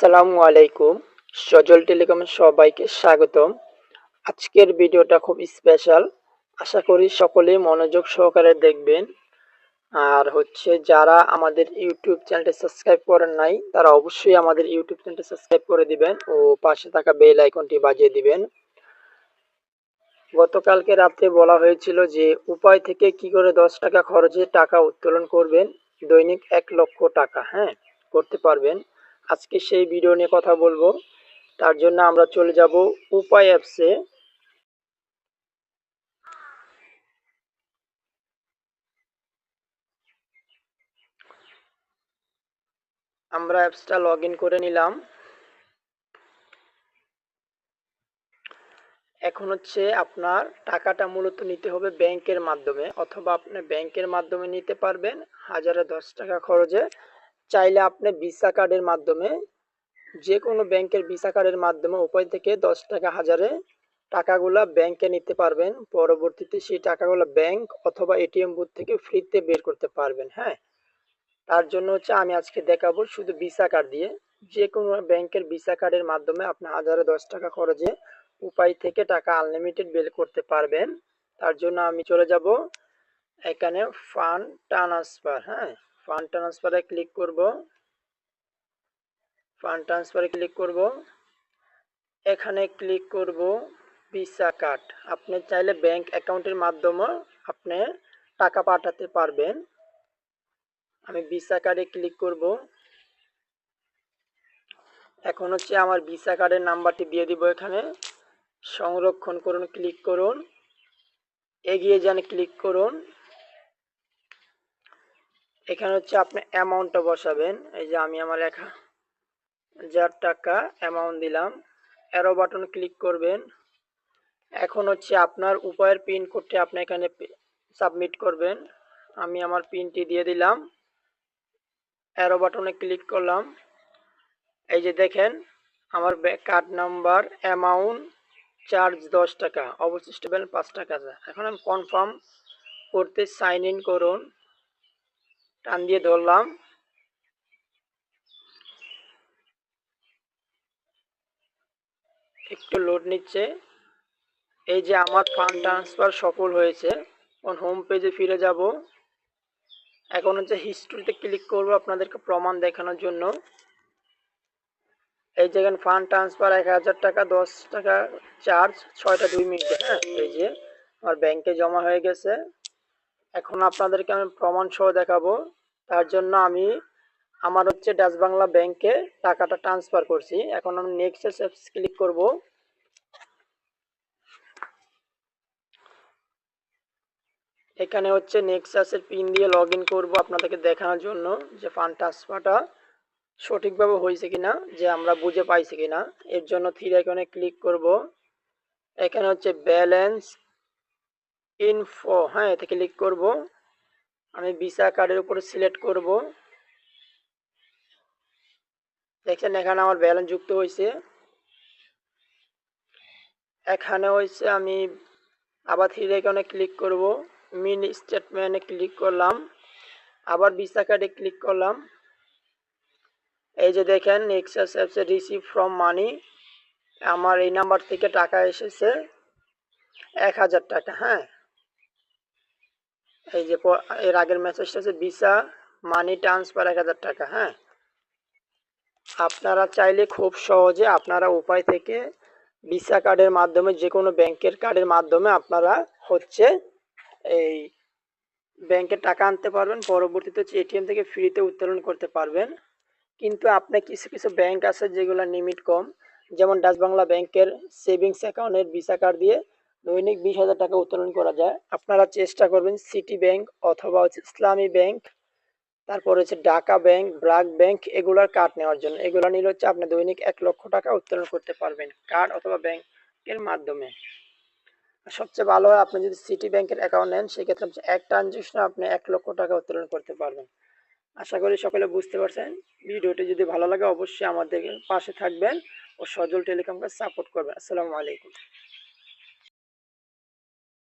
আসসালামু আলাইকুম। সজল টেলিকমের সবাইকে স্বাগতম। আজকের ভিডিওটা খুব স্পেশাল আশা করি সকলেই মনোযোগ সহকারে দেখবেন। আর হচ্ছে যারা আমাদের ইউটিউব চ্যানেলটি সাবস্ক্রাইব করেন নাই, তারা অবশ্যই আমাদের ইউটিউব চ্যানেলটি সাবস্ক্রাইব করে দিবেন ও পাশে থাকা বেল আইকনটি বাজিয়ে দিবেন। গতকালকে রাতে বলা হয়েছিল যে উপায় থেকে কি করে দশ টাকা খরচে টাকা উত্তোলন করবেন, দৈনিক এক লক্ষ টাকা হ্যাঁ করতে পারবেন। আজকে সেই ভিডিও নিয়ে কথা বলব। তার জন্য আমরা চলে যাব উপায় অ্যাপসে আমরা অ্যাপসটা লগ করে নিলাম। এখন হচ্ছে আপনার টাকাটা মূলত নিতে হবে ব্যাংকের মাধ্যমে। অথবা আপনি ব্যাংকের মাধ্যমে নিতে পারবেন হাজারে দশ টাকা খরচে। চাইলে আপনি ভিসা কার্ডের মাধ্যমে যে কোনো ব্যাংকের ভিসা কার্ডের মাধ্যমে উপায় থেকে দশ টাকা হাজারে টাকাগুলা ব্যাংকে নিতে পারবেন। পরবর্তীতে সেই টাকাগুলো ব্যাংক অথবা এটিএম বুথ থেকে ফ্রিতে বের করতে পারবেন হ্যাঁ? তার জন্য হচ্ছে আমি আজকে দেখাবো শুধু ভিসা কার্ড দিয়ে। যে কোনো ব্যাংকের ভিসা কার্ডের মাধ্যমে আপনি হাজারে দশ টাকা খরচে উপায় থেকে টাকা আনলিমিটেড বের করতে পারবেন। তার জন্য আমি চলে যাব এখানে ফান্ড ট্রান্সফার হ্যাঁ? ফান্ড ট্রান্সফারে ক্লিক করব। ফান্ড ট্রান্সফারে ক্লিক করব। এখানে ক্লিক করব ভিসা কার্ড আপনি চাইলে ব্যাংক অ্যাকাউন্টের মাধ্যমে আপনি টাকা পাঠাতে পারবেন। আমি ভিসা কার্ডে ক্লিক করব। এখন হচ্ছে আমার ভিসা কার্ডের নাম্বারটি দিয়ে দিব এখানে। সংরক্ষণ করুন ক্লিক করুন। এগিয়ে যান ক্লিক করুন। এখানে হচ্ছে আপনি অ্যামাউন্টটা বসাবেন। এই যে আমি আমার এক হাজার টাকা অ্যামাউন্ট দিলাম অ্যারো বাটন ক্লিক করবেন। এখন হচ্ছে আপনার উপায়ের পিন কোডটি আপনি এখানে সাবমিট করবেন। আমি আমার পিনটি দিয়ে দিলাম। অ্যারো বাটনে ক্লিক করলাম। এই যে দেখেন, আমার কার্ড নাম্বার অ্যামাউন্ট চার্জ দশ টাকা, অবশিষ্ট ব্যালেন্স পাঁচ টাকা এখন আমি কনফার্ম করতে সাইন ইন করুন। টান দিয়ে ধরলাম। একটু লোড নিচ্ছে। এই যে আমার ফান্ড ট্রান্সফার সফল হয়েছে এখন হোম পেজে ফিরে যাব। এখন হচ্ছে হিস্ট্রিতে ক্লিক করব আপনাদেরকে প্রমাণ দেখানোর জন্য। এই যে যেখানে ফান্ড ট্রান্সফার এক হাজার টাকা, দশ টাকা চার্জ ছয়টা দুই মিনিটে হ্যাঁ এই যে আমার ব্যাংকে জমা হয়ে গেছে। এখন আপনাদেরকে আমি প্রমাণ সহ দেখাবো। তার জন্য আমি আমার হচ্ছে ডাচ বাংলা ব্যাংকে টাকাটা ট্রান্সফার করছি। এখন আমি নেক্সট অ্যাপস ক্লিক করব। এখানে হচ্ছে নেক্সাসের পিন দিয়ে লগ ইন করব আপনাদেরকে দেখানোর জন্য যে ফান্ড ট্রান্সফারটা সঠিকভাবে হয়েছে কিনা, যে আমরা বুঝে পাইছি কিনা। এর জন্য থ্রি আইকনে ক্লিক করব। এখানে হচ্ছে ব্যালেন্স ইনফো হ্যাঁ এতে ক্লিক করব। আমি ভিসা কার্ডের উপরে সিলেক্ট করব। দেখছেন, এখানে আমার ব্যালেন্স যুক্ত হয়েছে এখানে হয়েছে আমি আবার থ্রি আইকনে ক্লিক করব। মিনি স্টেটমেন্টে ক্লিক করলাম। আবার ভিসা কার্ডে ক্লিক করলাম। এই যে দেখেন নেক্সাস অ্যাপসে রিসিভ ফ্রম মানি আমার এই নাম্বার থেকে টাকা এসেছে। এক হাজার টাকা হ্যাঁ। এই যে এর আগের মেসেজটা হচ্ছে ভিসা মানি ট্রান্সফার এক হাজার টাকা হ্যাঁ? আপনারা চাইলে খুব সহজে আপনারা উপায় থেকে ভিসা কার্ডের মাধ্যমে যে কোনো ব্যাংকের কার্ডের মাধ্যমে আপনারা হচ্ছে এই ব্যাংকে টাকা আনতে পারবেন, পরবর্তীতে হচ্ছে এটিএম থেকে ফ্রিতে উত্তোলন করতে পারবেন। কিন্তু আপনার কিছু কিছু ব্যাংক আছে যেগুলো লিমিট কম, যেমন ডাচ বাংলা ব্যাংকের সেভিংস অ্যাকাউন্টের ভিসা কার্ড দিয়ে দৈনিক বিশ হাজার টাকা উত্তোলন করা যায়। আপনারা চেষ্টা করবেন সিটি ব্যাংক অথবা হচ্ছে ইসলামী ব্যাংক, তারপর হচ্ছে ঢাকা ব্যাংক, ব্রাক ব্যাংক এগুলার কার্ড নেওয়ার জন্য। এগুলো নিলে হচ্ছে আপনি দৈনিক এক লক্ষ টাকা উত্তোলন করতে পারবেন কার্ড অথবা ব্যাংকের মাধ্যমে। সবচেয়ে ভালো হয় আপনি যদি সিটি ব্যাংকের অ্যাকাউন্ট নেন, সেক্ষেত্রে হচ্ছে এক ট্রানজেকশনে আপনি এক লক্ষ টাকা উত্তোলন করতে পারবেন। আশা করি সকলে বুঝতে পারছেন। ভিডিওটি যদি ভালো লাগে অবশ্যই আমাদের পাশে থাকবেন ও সজল টেলিকমকে সাপোর্ট করবেন। আসসালামু আলাইকুম।